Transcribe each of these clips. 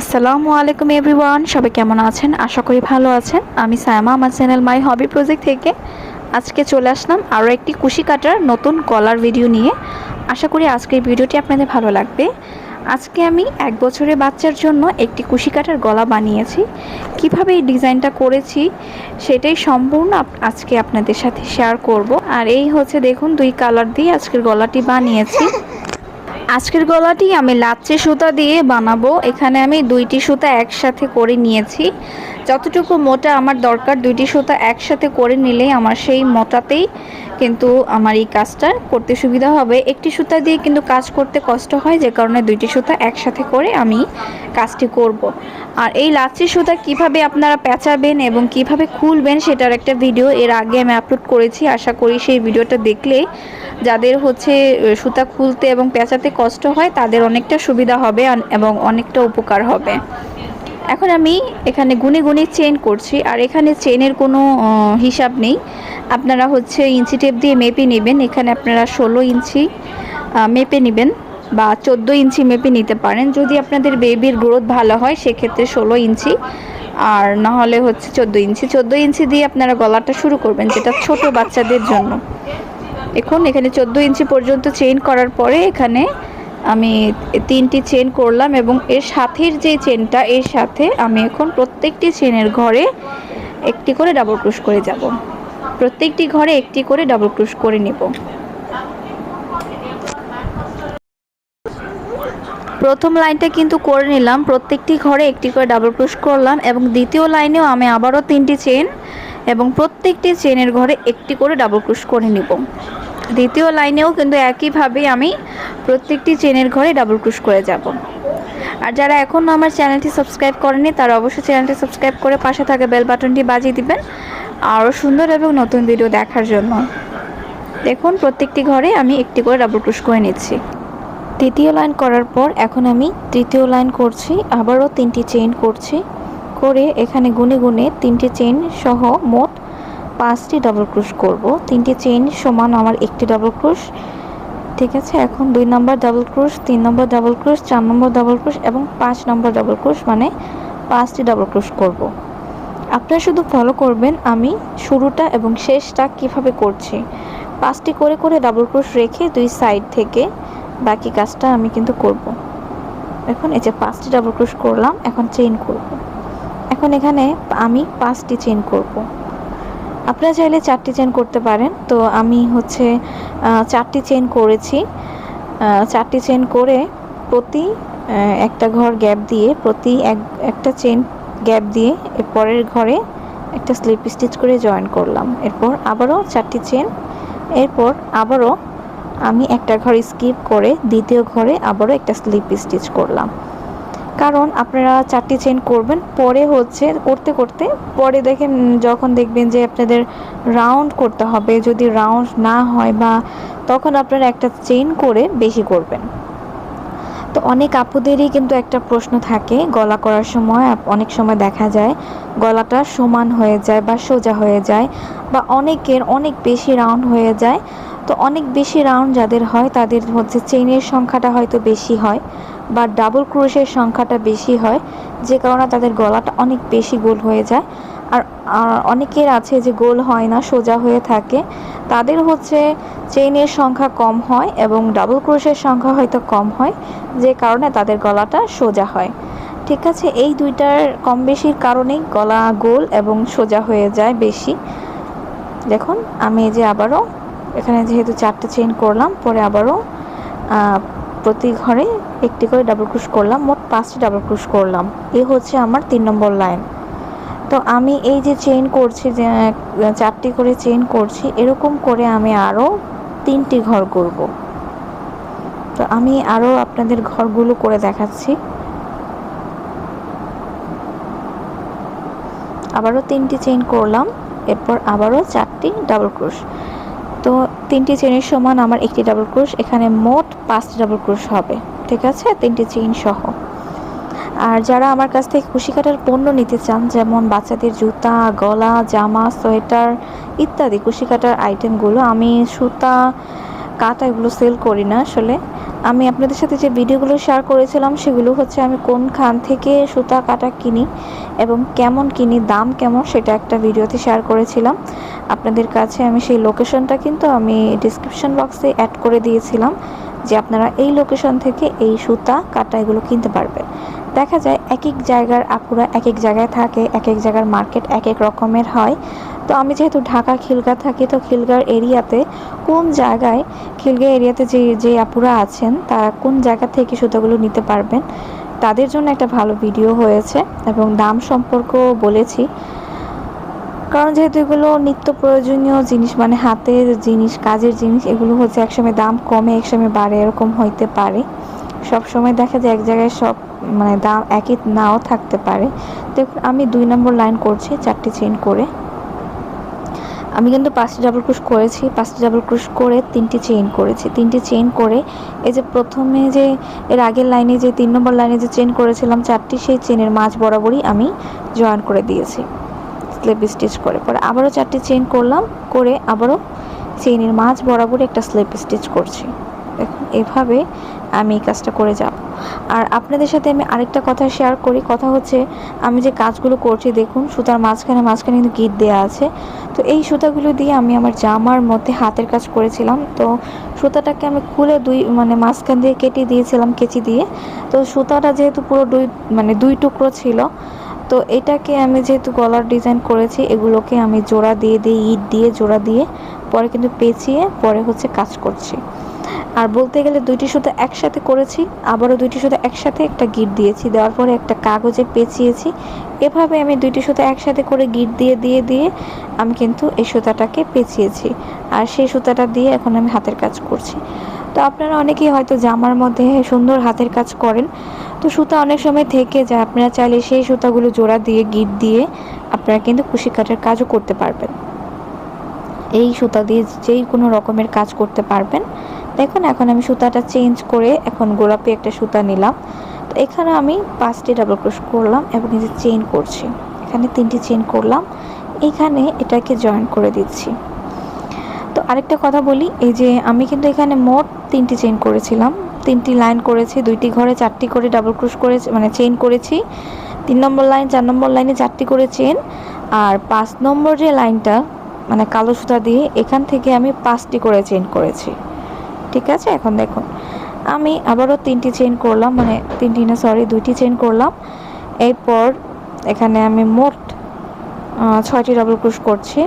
আসসালামু আলাইকুম এভরিওয়ান, সবাই কেমন আছেন? আশা করি ভালো আছেন। আমি সায়মা, আমার চ্যানেল মাই হবি প্রজেক্ট থেকে। আজকে চলে আসলাম আরও একটি কুশি কাটার নতুন গলার ভিডিও নিয়ে। আশা করি আজকের ভিডিওটি আপনাদের ভালো লাগবে। আজকে আমি এক বছরের বাচ্চার জন্য একটি কুশি কাটার গলা বানিয়েছি। কীভাবে এই ডিজাইনটা করেছি সেটাই সম্পূর্ণ আজকে আপনাদের সাথে শেয়ার করব। আর এই হচ্ছে দেখুন দুই কালার দিয়ে আজকের গলাটি বানিয়েছি। আজকের গলাটি আমি লাচ্চে সুতা দিয়ে বানাবো। এখানে আমি দুইটি সুতা একসাথে করে নিয়েছি। যতটুকু মোটা আমার দরকার, দুইটি সুতা একসাথে করে নিলেই আমার সেই মোটাতেই কিন্তু আমার এই কাজটা করতে সুবিধা হবে। একটি সুতা দিয়ে কিন্তু কাজ করতে কষ্ট হয়, যে কারণে দুইটি সুতা একসাথে করে আমি কাজটি করব। আর এই লাচ্ছি সুতা কীভাবে আপনারা পেঁচাবেন এবং কীভাবে খুলবেন সেটার একটা ভিডিও এর আগে আমি আপলোড করেছি। আশা করি সেই ভিডিওটা দেখলে যাদের হচ্ছে সুতা খুলতে এবং পেঁচাতে কষ্ট হয়, তাদের অনেকটা সুবিধা হবে এবং অনেকটা উপকার হবে। এখন আমি এখানে গুনে গুনে চেন করছি, আর এখানে চেনের কোনো হিসাব নেই। আপনারা হচ্ছে ইঞ্চি টেপ দিয়ে মেপে নেবেন, এখানে আপনারা ষোলো ইঞ্চি মেপে নেবেন বা চোদ্দ ইঞ্চি মেপে নিতে পারেন। যদি আপনাদের বেবির গ্রোথ ভালো হয়, সেক্ষেত্রে ষোলো ইঞ্চি, আর না হলে হচ্ছে চোদ্দ ইঞ্চি। চোদ্দ ইঞ্চি দিয়ে আপনারা গলাটা শুরু করবেন, যেটা ছোট বাচ্চাদের জন্য। এখন এখানে চোদ্দ ইঞ্চি পর্যন্ত চেইন করার পরে এখানে আমি তিনটি চেন করলাম এবং এর সাথের যে চেনটা এর সাথে আমি এখন প্রত্যেকটি চেনের ঘরে একটি করে ডাবল ক্রুশ করে যাব। প্রত্যেকটি ঘরে একটি করে ডাবল ক্রুশ করে নেব। প্রথম লাইনটা কিন্তু করে নিলাম। প্রত্যেকটি ঘরে একটি করে ডাবল ক্রুশ করলাম এবং দ্বিতীয় লাইনেও আমি আবারও তিনটি চেন এবং প্রত্যেকটি চেনের ঘরে একটি করে ডাবল ক্রুশ করে নিব। দ্বিতীয় লাইনেও কিন্তু একইভাবে আমি প্রত্যেকটি চেনের ঘরে ডাবল ক্রুশ করে যাব। আর যারা এখনও আমার চ্যানেলটি সাবস্ক্রাইব করেনি, তারা অবশ্যই চ্যানেলটি সাবস্ক্রাইব করে পাশে থাকা বেল বাটনটি বাজিয়ে দিবেন। আরও সুন্দর এবং নতুন ভিডিও দেখার জন্য। দেখুন, প্রত্যেকটি ঘরে আমি একটি করে ডাবল ক্রুশ করে নিচ্ছি। তৃতীয় লাইন করার পর এখন আমি তৃতীয় লাইন করছি, আবারও তিনটি চেইন করছি। করে এখানে গুনে গুনে তিনটি চেইন সহ মোট পাঁচটি ডাবল ক্রুশ করব। তিনটি চেইন সমান আমার একটি ডাবল ক্রুশ ঠিক আছে, এখন দুই নম্বর ডাবল ক্রুশ তিন নম্বর ডাবল ক্রুশ চার নম্বর ডাবল ক্রুশ এবং পাঁচ নম্বর ডাবল ক্রুশ মানে পাঁচটি ডাবল ক্রুশ করব। আপনারা শুধু ফলো করবেন আমি শুরুটা এবং শেষটা কীভাবে করছি। পাঁচটি করে করে ডাবল ক্রুশ রেখে দুই সাইড থেকে বাকি কাজটা আমি কিন্তু করব। এখন এই যে পাঁচটি ডাবল ক্রুশ করলাম, এখন চেইন করব। এখন এখানে আমি পাঁচটি চেইন করব। আপনারা চাইলে চারটি চেন করতে পারেন। তো আমি হচ্ছে চারটি চেন করেছি। চারটি চেন করে প্রতি একটা ঘর গ্যাপ দিয়ে, প্রতি এক, একটা চেন গ্যাপ দিয়ে এর পরের ঘরে একটা স্লিপ স্টিচ করে জয়েন করলাম। এরপর আবারও চারটি চেন এরপর আবারও আমি একটা ঘর স্কিপ করে দ্বিতীয় ঘরে আবারও একটা স্লিপ স্টিচ করলাম। কারণ আপনারা চারটি চেন করবেন, পরে হচ্ছে করতে করতে, পরে দেখেন যখন দেখবেন যে আপনাদের রাউন্ড করতে হবে, যদি রাউন্ড না হয় বা তখন আপনারা একটা চেন করে বেশি করবেন। তো অনেক আপুদেরই কিন্তু একটা প্রশ্ন থাকে, গলা করার সময় অনেক সময় দেখা যায়, গলাটা সমান হয়ে যায় বা সোজা হয়ে যায় বা অনেকের অনেক বেশি রাউন্ড হয়ে যায়। তো অনেক বেশি রাউন্ড যাদের হয়, তাদের হচ্ছে চেইনের সংখ্যাটা হয়তো বেশি হয়। বা ডাবল ক্রোশের সংখ্যাটা বেশি হয়, যে কারণে তাদের গলাটা অনেক বেশি গোল হয়ে যায়। আর অনেকের আছে যে গোল হয় না, সোজা হয়ে থাকে। তাদের হচ্ছে চেইনের সংখ্যা কম হয় এবং ডাবল ক্রোশের সংখ্যা হয়তো কম হয়, যে কারণে তাদের গলাটা সোজা হয়। ঠিক আছে, এই দুইটার কম বেশির কারণেই গলা গোল এবং সোজা হয়ে যায় বেশি। দেখুন, আমি যে আবারও এখানে যেহেতু চারটে চেইন করলাম, পরে আবারও প্রতি ঘরে একটি করে ডাবল ক্রুশ করলাম, মোট পাঁচটি ডাবল ক্রুশ করলাম। এ হচ্ছে আমার তিন নম্বর লাইন তো আমি এই যে চেইন করছি, যে চারটি করে চেইন করছি, এরকম করে আমি আরও তিনটি ঘর করব। তো আমি আরও আপনাদের ঘরগুলো করে দেখাচ্ছি। আবারও তিনটি চেইন করলাম, এরপর আবারও চারটি ডাবল ক্রুশ তো তিনটি চেনের সমান আমার একটি ডাবল ক্রুশ এখানে মোট পাঁচটি ডাবল ক্রুশ হবে, ঠিক আছে? তিনটি চেইন সহ। আর যারা আমার কাছ থেকে খুশি কাটার পণ্য নিতে চান, যেমন বাচ্চাদের জুতা, গলা, জামা, সোয়েটার ইত্যাদি খুশি কাটার আইটেমগুলো আমি সুতা কাটা এগুলো সেল করি না আসলে। আমি আপনাদের সাথে যে ভিডিওগুলো শেয়ার করেছিলাম, সেগুলো হচ্ছে আমি কোন খান থেকে সুতা, কাটা কিনি এবং কেমন কিনি, দাম কেমন, সেটা একটা ভিডিওতে শেয়ার করেছিলাম। আপনাদের কাছে আমি সেই লোকেশনটা কিন্তু আমি ডিসক্রিপশন বক্সে অ্যাড করে দিয়েছিলাম, যে আপনারা এই লোকেশন থেকে এই সুতা, কাটা এগুলো কিনতে পারবেন। দেখা যায় এক এক জায়গার আপুরা এক এক জায়গায় থাকে এক এক জায়গার মার্কেট এক এক রকমের হয়। তো আমি যেহেতু ঢাকা খিলগা থাকি, তো খিলগার এরিয়াতে কোন জায়গায়, খিলগা এরিয়াতে যে যে আপুরা আছেন, তারা কোন জায়গা থেকে সুতাগুলো নিতে পারবেন, তাদের জন্য একটা ভালো ভিডিও হয়েছে এবং দাম সম্পর্কেও বলেছি। কারণ যেহেতু এগুলো নিত্য প্রয়োজনীয় জিনিস মানে হাতের জিনিস, কাজের জিনিস, এগুলো হচ্ছে একসময় দাম কমে, একসময় বাড়ে, এরকম হইতে পারে। সব সময় দেখা যায় এক জায়গায় সব মানে দাম একই নাও থাকতে পারে। দেখুন, আমি দুই নম্বর লাইন করছি, চারটি চেন করে। আমি কিন্তু পাঁচটি ডাবল ক্রুশ করেছি। পাঁচটি ডাবল ক্রুশ করে তিনটি চেইন করেছি। তিনটি চেইন করে এই যে প্রথমে যে এর আগের লাইনে যে তিন নম্বর লাইনে যে চেন করেছিলাম চারটি, সেই চেনের মাঝ বরাবরই আমি জয়েন করে দিয়েছি। স্লিপ স্টিচ করে। পরে আবারও চারটি চেইন করলাম, করে আবারও চেইনের মাঝ বরাবর একটা স্লিপ স্টিচ করছি। দেখুন, এভাবে আমি এই কাজটা করে যাব। আর আপনাদের সাথে আমি আরেকটা কথা শেয়ার করি। কথা হচ্ছে, আমি যে কাজগুলো করছি, দেখুন, সুতার মাঝখানে মাঝখানে কিন্তু গিট দেওয়া আছে। তো এই সুতাগুলো দিয়ে আমি আমার জামার মধ্যে হাতের কাজ করেছিলাম। তো সুতাটাকে আমি খুলে দুই মানে মাঝখান দিয়ে কেটে দিয়েছিলাম, কেচি দিয়ে। তো সুতাটা যেহেতু পুরো দুই মানে দুই টুকরো ছিল, তো এটাকে আমি যেহেতু গলার ডিজাইন করেছি, এগুলোকে আমি জোড়া দিয়ে দিয়ে ইট দিয়ে জোড়া দিয়ে, পরে কিন্তু পেঁচিয়ে পরে হচ্ছে কাজ করছি। আর বলতে গেলে দুইটি সুতো একসাথে করেছি, আবারও দুইটি সুতো একসাথে একটা গিট দিয়েছি, দেওয়ার পরে একটা কাগজে পেঁচিয়েছি। এভাবে আমি দুইটি সুতো একসাথে করে গিট দিয়ে দিয়ে দিয়ে আমি কিন্তু এই সুতাটাকে পেঁচিয়েছি। আর সেই সুতাটা দিয়ে এখন আমি হাতের কাজ করছি। তো আপনারা অনেকেই হয়তো জামার মধ্যে সুন্দর হাতের কাজ করেন। তো সুতা অনেক সময় থেকে যায়, আপনারা চাইলে সেই সুতাগুলো জোড়া দিয়ে, গিট দিয়ে আপনারা কিন্তু কুশি কাঠের কাজও করতে পারবেন। এই সুতা দিয়ে যেই কোনো রকমের কাজ করতে পারবেন। দেখুন, এখন আমি সুতাটা চেঞ্জ করে এখন গোলাপি একটা সুতা নিলাম। তো এখানে আমি পাঁচটি ডাবল ক্রোশ করলাম এবং এই যে চেইন করছি। এখানে তিনটি চেইন করলাম। এখানে এটাকে জয়েন করে দিচ্ছি। তো আরেকটা কথা বলি, এই যে আমি কিন্তু এখানে মোট তিনটি চেইন করেছিলাম। তিনটি লাইন করেছি, দুইটি ঘরে চারটি করে ডাবল ক্রোশ করে মানে চেইন করেছি। তিন নম্বর লাইন চার নম্বর লাইনে চারটি করে চেন আর পাঁচ নম্বর যে লাইনটা মানে কালো সুতা দিয়ে, এখান থেকে আমি পাঁচটি করে চেন করেছি। ঠিক আছে? এখন দেখুন। আমি আবারও তিনটি চেন করলাম মানে তিনটি না সরি দুইটি চেন করলাম। এরপর এখানে আমি মোট ছয়টি ডাবল ক্রুশ করছি।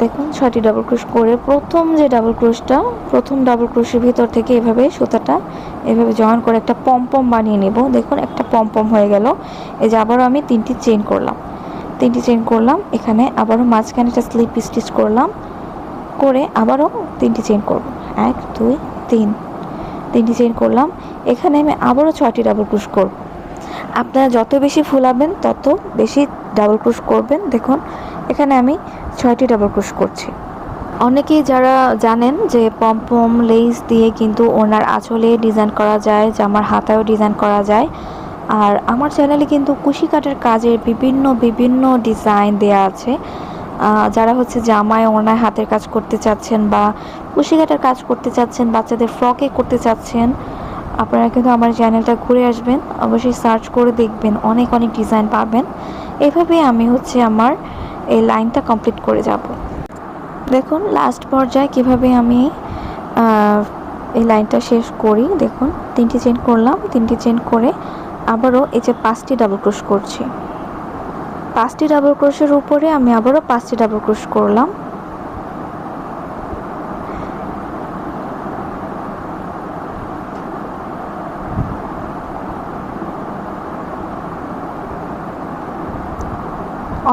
দেখুন, ছয়টি ডাবল ক্রুশ করে প্রথম যে ডাবল ক্রুশটা প্রথম ডাবল ক্রুশের ভিতর থেকে এভাবে সুতাটা, এভাবে জয়েন করে একটা পম্পম বানিয়ে নেব। দেখুন, একটা পম্পম হয়ে গেল। এই যে আবারও আমি তিনটি চেন করলাম। তিনটি চেন করলাম, এখানে আবারও মাঝখানে একটা স্লিপ স্টিচ করলাম, করে আবারও তিনটি চেন করব। এক, দুই, তিন। তিনটি চেন করলাম, এখানে আমি আবারও ছয়টি ডাবল ক্রুশ করব। আপনারা যত বেশি ফুলাবেন, তত বেশি ডাবল ক্রুশ করবেন। দেখুন, এখানে আমি ছয়টি ডাবল ক্রুশ করছি। অনেকেই যারা জানেন যে পম্পম লেস দিয়ে কিন্তু ওনার আঁচলে ডিজাইন করা যায়, জামার হাতায়ও ডিজাইন করা যায়। আর আমার চ্যানেলে কিন্তু কুশি কাটের কাজের বিভিন্ন বিভিন্ন ডিজাইন দেয়া আছে। যারা হচ্ছে জামায় ওনায় হাতের কাজ করতে চাচ্ছেন বা কুশি কাটের কাজ করতে চাচ্ছেন, বাচ্চাদের ফ্রকে করতে চাচ্ছেন, আপনারা কিন্তু আমার চ্যানেলটা ঘুরে আসবেন, অবশ্যই সার্চ করে দেখবেন, অনেক অনেক ডিজাইন পাবেন। এভাবে আমি হচ্ছে আমার এই লাইনটা কমপ্লিট করে যাব। দেখুন লাস্ট পর্যায়ে কীভাবে আমি এই লাইনটা শেষ করি। দেখুন, তিনটি চেন করলাম। তিনটি চেন করে আবারও এই যে পাঁচটি ডাবল ক্রোশ করছি। পাঁচটি ডাবল ক্রোশের উপরে আমি আবারও পাঁচটি ডাবল ক্রোশ করলাম।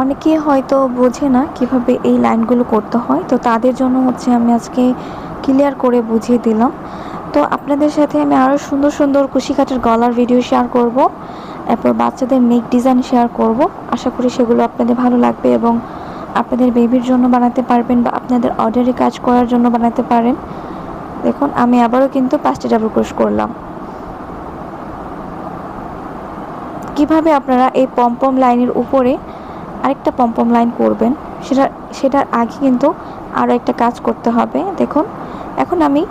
অনেকে হয়তো বোঝে না কীভাবে এই লাইনগুলো করতে হয়, তো তাদের জন্য হচ্ছে আমি আজকে ক্লিয়ার করে বুঝিয়ে দিলাম। তো আপনাদের সাথে আমি আরও সুন্দর সুন্দর কুশি কাঠের গলার ভিডিও শেয়ার করব, এরপর বাচ্চাদের নেক ডিজাইন শেয়ার করব। আশা করি সেগুলো আপনাদের ভালো লাগবে এবং আপনাদের বেবির জন্য বানাতে পারবেন বা আপনাদের অর্ডারে কাজ করার জন্য বানাতে পারেন। দেখুন, আমি আবারও কিন্তু পাঁচটি ডাবল ক্রোশ করলাম। কীভাবে আপনারা এই পম্পম লাইনের উপরে আরেকটা পম্পম লাইন করবেন, সেটা, সেটার আগে কিন্তু আরও একটা কাজ করতে হবে। দেখুন, এখন আমি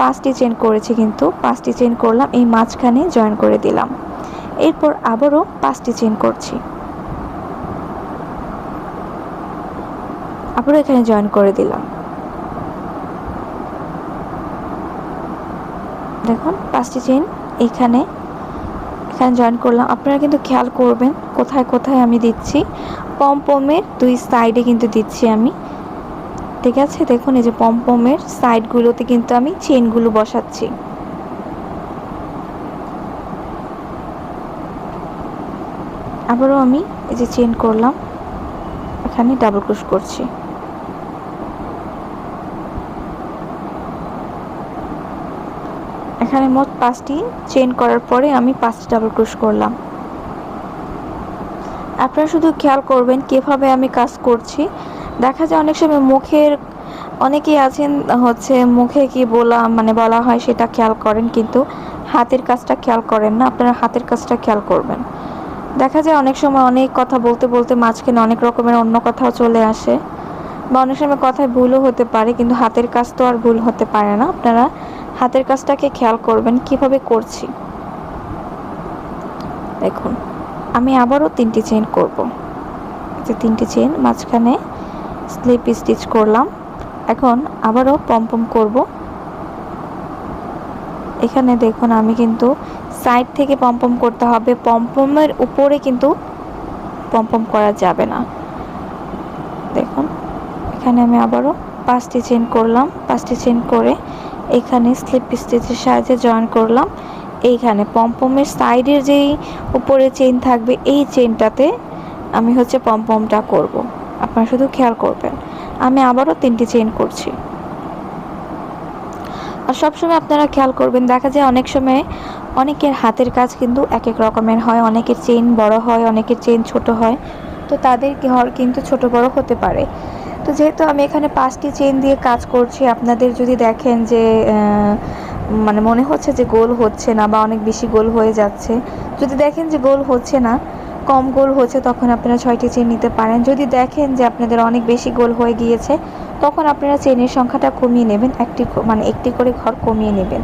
পাঁচটি চেন করেছি কিন্তু, পাঁচটি চেন করলাম, এই মাঝখানে জয়েন করে দিলাম। এরপর আবারও পাঁচটি চেন করছি। আবারও এখানে জয়েন করে দিলাম। দেখুন, পাঁচটি চেন এখানে এখানে জয়েন করলাম। আপনারা কিন্তু খেয়াল করবেন, কোথায় কোথায় আমি দিচ্ছি। পমপমের দুই সাইডে কিন্তু দিচ্ছি আমি। ঠিক আছে দেখুন, এই যে পমপমের সাইডগুলোতে কিন্তু আমি চেনগুলো বসাচ্ছি। আবারও আমি এই যে চেন করলাম। এখানে ডাবল ক্রোশ করছি। এখানে মোট পাঁচটি চেন করার পরে আমি পাঁচটি ডাবল ক্রোশ করলাম। আপনারা শুধু খেয়াল করবেন কীভাবে আমি কাজ করছি। দেখা যায় অনেক সময় মুখের, অনেকেই আছেন হচ্ছে মুখে কি বলা মানে বলা হয় সেটা খেয়াল করেন কিন্তু হাতের কাজটা খেয়াল করেন না, আপনারা হাতের কাজটা খেয়াল করবেন। দেখা যায় অনেক সময় অনেক কথা বলতে বলতে মাঝখানে অনেক রকমের অন্য কথাও চলে আসে বা অনেক সময় কথায় ভুলও হতে পারে কিন্তু হাতের কাজ তো আর ভুল হতে পারে না। আপনারা হাতের কাজটাকে খেয়াল করবেন, কীভাবে করছি। দেখুন, আমি আবারও তিনটি চেন করব। যে তিনটি চেন মাঝখানে স্লিপ স্টিচ করলাম। এখন আবারও পম্পম করব। এখানে দেখুন আমি কিন্তু সাইড থেকে পম্পম করতে হবে। পম্পমের উপরে কিন্তু পম্পম করা যাবে না। দেখুন, এখানে আমি আবারও পাঁচটি চেন করলাম। পাঁচটি চেন করে এখানে স্লিপ স্টিচের সাহায্যে জয়েন করলাম। এইখানে পম্পমের সাইডের যেই উপরে চেন থাকবে, এই চেনটাতে আমি হচ্ছে পম্পমটা করব। আপনারা শুধু খেয়াল করবেন। আমি আবারও তিনটি চেন করছি। আর সবসময় আপনারা খেয়াল করবেন, দেখা যায় অনেক সময় অনেকের হাতের কাজ কিন্তু এক এক রকমের হয়, অনেকের চেন বড় হয়, অনেকের চেন ছোট হয়। তো তাদের ঘর কিন্তু ছোট বড় হতে পারে। তো যেহেতু আমি এখানে পাঁচটি চেন দিয়ে কাজ করছি, আপনাদের যদি দেখেন যে মানে মনে হচ্ছে যে গোল হচ্ছে না বা অনেক বেশি গোল হয়ে যাচ্ছে, যদি দেখেন যে গোল হচ্ছে না কম গোল হচ্ছে, তখন আপনারা ছয়টি চেন নিতে পারেন। যদি দেখেন যে আপনাদের অনেক বেশি গোল হয়ে গিয়েছে, তখন আপনারা চেনের সংখ্যাটা কমিয়ে নেবেন, একটি মানে একটি করে ঘর কমিয়ে নেবেন।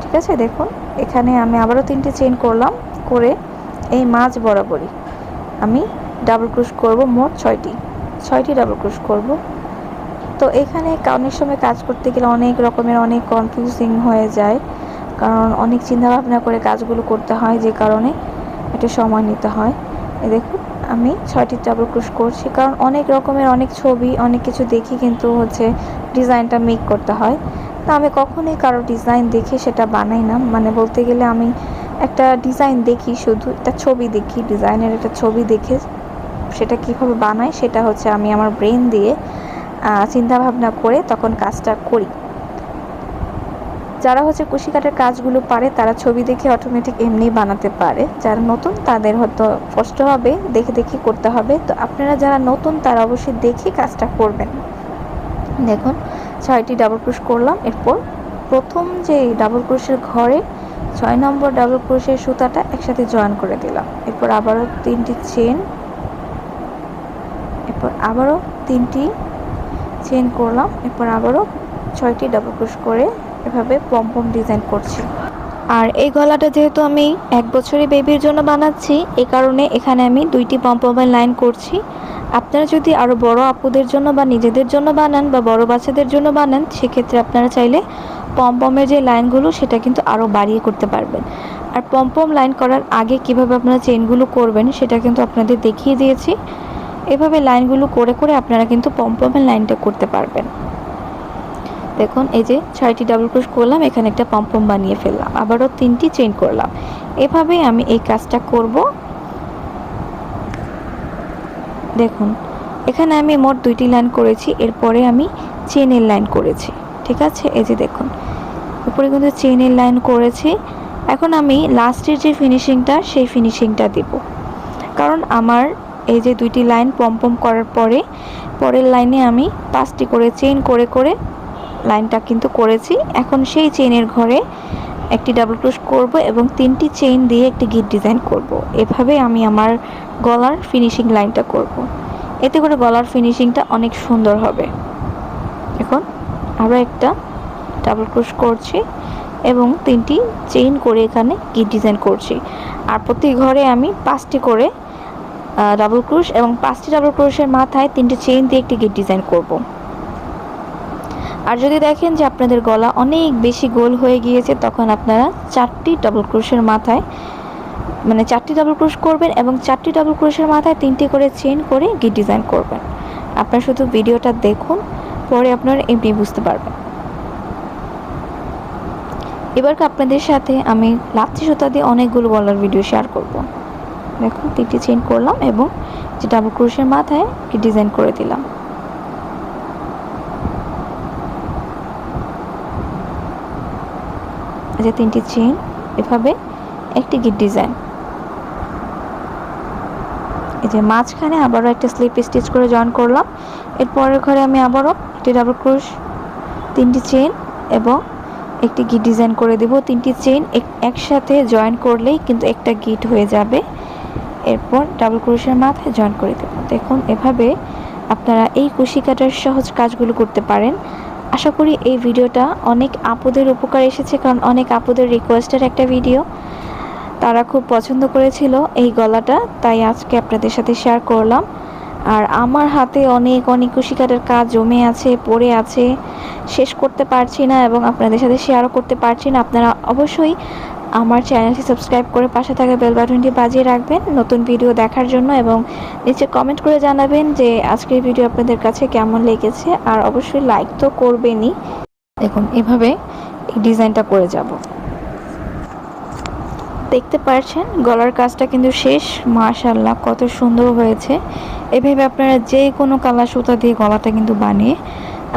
ঠিক আছে, দেখুন, এখানে আমি আবারও তিনটে চেন করলাম, করে এই মাছ বরাবরই আমি ডাবল ক্রুশ করব মোট ছয়টি। ছয়টি ডাবল ক্রুশ করব। তো এখানে অনেক সময় কাজ করতে গেলে অনেক রকমের অনেক কনফিউজিং হয়ে যায়, কারণ অনেক চিন্তাভাবনা করে কাজগুলো করতে হয় যে কারণে এটা সময় নিতে হয়। দেখুন, আমি ছয়টি ডাবল ক্রুশ করছি। কারণ অনেক রকমের অনেক ছবি, অনেক কিছু দেখি কিন্তু হচ্ছে ডিজাইনটা মেক করতে হয়। তা আমি কখনোই কারও ডিজাইন দেখে সেটা বানাই না। মানে বলতে গেলে আমি একটা ডিজাইন দেখি শুধু, একটা ছবি দেখি ডিজাইনের একটা ছবি দেখে সেটা কীভাবে বানাই সেটা হচ্ছে আমি আমার ব্রেন দিয়ে চিন্তাভাবনা করে তখন কাজটা করি। যারা হচ্ছে কুশি কাটার কাজগুলো পারে, তারা ছবি দেখে অটোমেটিক এমনি বানাতে পারে। যারা নতুন, তাদের হয়তো কষ্ট হবে, দেখে দেখে করতে হবে। তো আপনারা যারা নতুন, তারা অবশ্যই দেখে কাজটা করবেন। দেখুন, ছয়টি ডাবল ক্রুশ করলাম। এরপর প্রথম যে ডাবল ক্রুশের ঘরে, ছয় নম্বর ডাবল ক্রুশের সুতাটা একসাথে জয়েন করে দিলাম। এরপর আবারও তিনটি চেন এরপর আবারও তিনটি চেন করলাম। এরপর আবারও ছয়টি ডাবল ক্রুশ করে এভাবে পম্পম ডিজাইন করছি। আর এই গলাটা যেহেতু আমি এক বছরের বেবির জন্য বানাচ্ছি এই কারণে এখানে আমি দুইটি পম্পমের লাইন করছি। আপনারা যদি আরও বড় আপুদের জন্য বা নিজেদের জন্য বানান বা বড় বাচ্চাদের জন্য বানান, সেক্ষেত্রে আপনারা চাইলে পম্পমের যে লাইনগুলো সেটা কিন্তু আরও বাড়িয়ে করতে পারবেন। আর পম্পম লাইন করার আগে কীভাবে আপনারা চেনগুলো করবেন, সেটা কিন্তু আপনাদের দেখিয়ে দিয়েছি। এভাবে লাইনগুলো করে করে আপনারা কিন্তু পম্পমের লাইনটা করতে পারবেন। দেখুন, এই যে ছয়টি ডাবল ক্রোশ করলাম, এখানে একটা পম্পম বানিয়ে ফেললাম, আবারও তিনটি চেন করলাম। এভাবে আমি এই কাজটা করব। দেখুন, এখানে আমি মোট দুইটি লাইন করেছি, এরপরে আমি চেনের লাইন করেছি, ঠিক আছে? এই যে দেখুন, উপরে কিন্তু চেনের লাইন করেছি। এখন আমি লাস্টের যে ফিনিশিংটা সেই ফিনিশিংটা দেব। কারণ আমার এই যে দুইটি লাইন পম্পম করার পরে, পরের লাইনে আমি পাঁচটি করে চেন করে করে লাইনটা কিন্তু করেছি এখন সেই চেনের ঘরে একটি ডাবল ক্রোশ করব এবং তিনটি চেইন দিয়ে একটি গিট ডিজাইন করব। এভাবে আমি আমার গলার ফিনিশিং লাইনটা করব। এতে করে গলার ফিনিশিংটা অনেক সুন্দর হবে এখন আরও একটা ডাবল ক্রোশ করছি এবং তিনটি চেইন করে এখানে গিট ডিজাইন করছি আর প্রতি ঘরে আমি পাঁচটি করে ডাবল ক্রোশ এবং পাঁচটি ডাবল ক্রোশের মাথায় তিনটি চেইন দিয়ে একটি গিট ডিজাইন করব আর যদি দেখেন যে আপনাদের গলা অনেক বেশি গোল হয়ে গিয়েছে, তখন আপনারা চারটি ডবল ক্রোশের মাথায় মানে চারটি ডাবল ক্রোশ করবেন এবং চারটি ডাবল ক্রোশের মাথায় তিনটি করে চেইন করে গিট ডিজাইন করবেন। আপনারা শুধু ভিডিওটা দেখুন, পরে আপনারা এমনি বুঝতে পারবেন। এবার আপনাদের সাথে আমি লাচ্ছি সুতা দিয়ে অনেকগুলো গলার ভিডিও শেয়ার করব। দেখুন, তিনটি চেইন করলাম এবং যে ডাবল ক্রোশের মাথায় গিট ডিজাইন করে দিলাম। যে তিনটি চেইন এভাবে একটি গিট ডিজাইন এই যে মাঝখানে আবারও একটা স্লিপ স্টিচ করে জয়েন করলাম। এর পরের ঘরে আমি আবারও একটি ডাবল ক্রোশ তিনটি চেইন এবং একটি গিট ডিজাইন করে দেব। তিনটি চেইন একসাথে জয়েন করলেই কিন্তু একটা গিট হয়ে যাবে। এরপর ডাবল ক্রোশের মাথায় জয়েন করে দেব। দেখুন, এভাবে আপনারা এই কুশি কাটার সহজ কাজগুলো করতে পারেন। আশা করি এই ভিডিওটা অনেক আপুদের উপকার এসেছে, কারণ অনেক আপুদের রিকোয়েস্টের একটা ভিডিও তারা খুব পছন্দ করেছিল এই গলাটা, তাই আজকে আপনাদের সাথে শেয়ার করলাম। আর আমার হাতে অনেক অনেক কুশি কাটার কাজ জমে আছে, পড়ে আছে, শেষ করতে পারছি না এবং আপনাদের সাথে শেয়ারও করতে পারছি না। আপনারা অবশ্যই আমার চ্যানেলটি সাবস্ক্রাইব করে পাশে থাকা বেল বাটনটি বাজিয়ে রাখবেন নতুন ভিডিও দেখার জন্য এবং নিচে কমেন্ট করে জানাবেন যে আজকের ভিডিও আপনাদের কাছে কেমন লেগেছে আর অবশ্যই লাইক তো করবেনই। দেখুন, এভাবে এই ডিজাইনটা করে যাব। দেখতে পাচ্ছেন গলার কাজটা কিন্তু শেষ। মাশাল্লাহ কত সুন্দর হয়েছে। এভাবে আপনারা যে কোনো কালার সুতা দিয়ে গলাটা কিন্তু বানিয়ে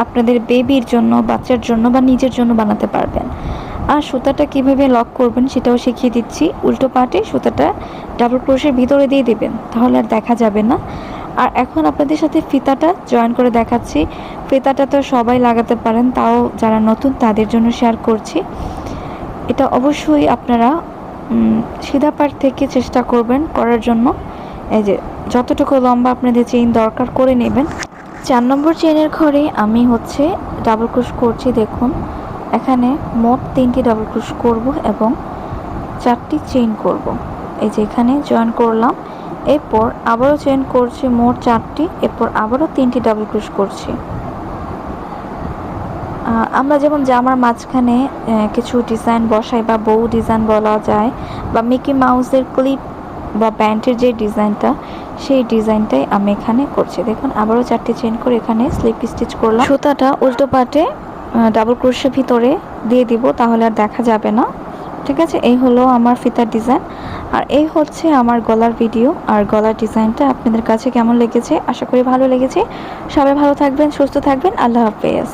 আপনাদের বেবির জন্য, বাচ্চার জন্য বা নিজের জন্য বানাতে পারবেন। আর সুতাটা কীভাবে লক করবেন সেটাও শিখিয়ে দিচ্ছি। উল্টো পাটে সুতাটা ডাবল ক্রোশের ভিতরে দিয়ে দেবেন, তাহলে আর দেখা যাবে না। আর এখন আপনাদের সাথে ফিতাটা জয়েন করে দেখাচ্ছি। ফিতাটা তো সবাই লাগাতে পারেন, তাও যারা নতুন তাদের জন্য শেয়ার করছি। এটা অবশ্যই আপনারা সিধা পাট থেকে চেষ্টা করবেন করার জন্য। এই যে, যতটুকু লম্বা আপনাদের চেইন দরকার করে নেবেন। চার নম্বর চেইনের ঘরে আমি হচ্ছে ডাবল ক্রোশ করছি, দেখুন। এখানে মোট তিনটি ডাবল ক্রোশ করব এবং চারটি চেইন করব। এই যে এখানে জয়েন করলাম, এরপর আবারও চেইন করছি মোট চারটি, এরপর আবারও তিনটি ডাবল ক্রোশ করছি। আমরা যেমন জামার মাঝখানে কিছু ডিজাইন বসাই বা বউ ডিজাইন বলা যায়, বা মিকি মাউসের ক্লিপ বা প্যান্টের যে ডিজাইনটা, সেই ডিজাইনটাই আমি এখানে করছি। দেখুন, আবারও চারটি চেন করে এখানে স্লিপ স্টিচ করলাম। সুতাটা উল্টো পাটে ডাবল ক্রোশের ভিতরে দিয়ে দিব, তাহলে আর দেখা যাবে না। ঠিক আছে? এই হলো আমার ফিতার ডিজাইন আর এই হচ্ছে আমার গলার ভিডিও আর গলার ডিজাইনটা আপনাদের কাছে কেমন লেগেছে? আশা করি ভালো লেগেছে। সবাই ভালো থাকবেন, সুস্থ থাকবেন। আল্লাহ হাফেজ।